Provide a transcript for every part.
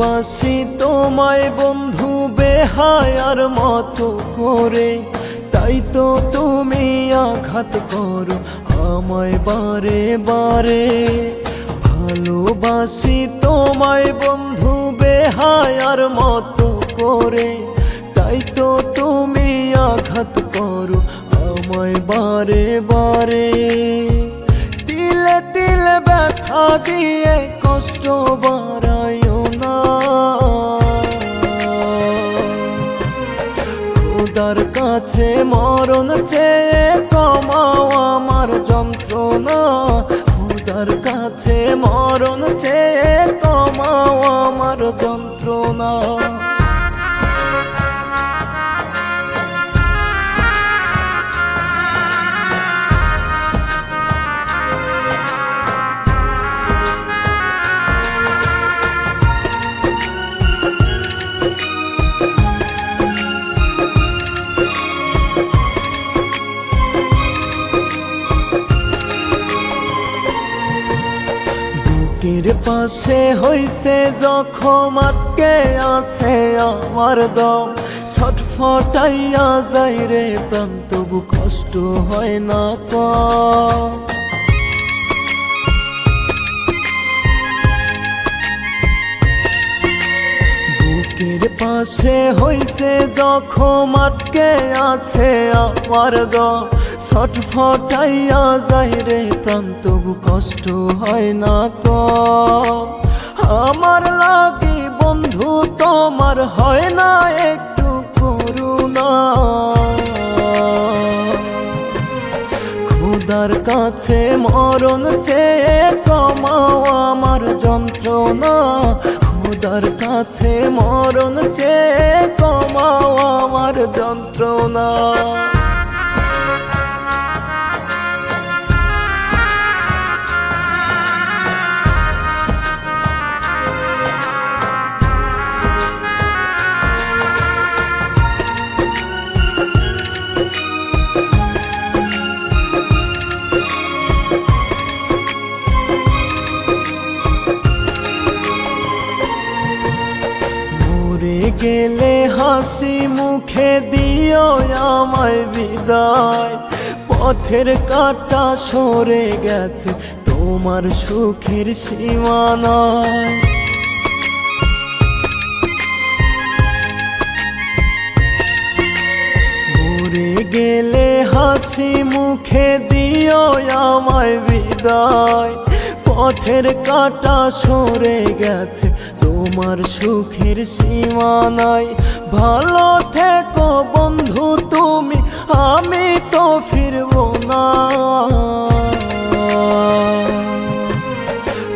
ভালোবাসি তোমায় বন্ধু বেহায়ার মতো করে। তাই তো তুমি আঘাত করো আমায় বারে বারে। ভালোবাসি তোমায় বন্ধু বেহায়ার মতো করে। তাই তো তুমি আঘাত করো আমায় বারে বারে। তিলে তিলে ব্যথা দিয়ে কষ্ট বাড়াইও খোদার কাছে মরণ চেয়ে কমাও আমার যন্ত্রণা। খোদার কাছে মরণ চেয়ে কমাও আমার যন্ত্রণা। বুকের পাশে হইছে জখম আটকে আছে আমার দম। ছটফটাইয়া যাই রে প্রাণ, তবু কষ্ট হয় না কম। বুকের পাশে হইছে জখম আটকে আছে আমার দম। ছটফটাইয়া যাই রে প্রাণ, তবু কষ্ট হয় না কম আমার লাগি বন্ধু, তোমার হয় না একটু করুণা। খোদার কাছে মরণ চেয়ে কমাও আমার যন্ত্রণা। খোদার কাছে মরণ চেয়ে কমাও আমার যন্ত্রণা। গেলে হাসি মুখে দিও আমায় বিদায়। পথের কাটা সরে গেছে তোমার সুখের সীমানায়। গেলে হাসি মুখে দিও আমায় বিদায়। পথের কাটা সরে গেছে তোমার সুখের সীমা নাই ভালো থেকো বন্ধু তুমি, আমি তো ফিরবো না।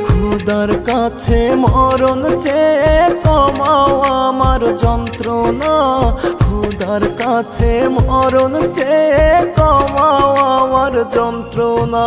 খুদার কাছে মরণ চেয়ে কমাও আমার যন্ত্রণা। খুদার কাছে মরণ চেয়ে কমাও আমার যন্ত্রণা।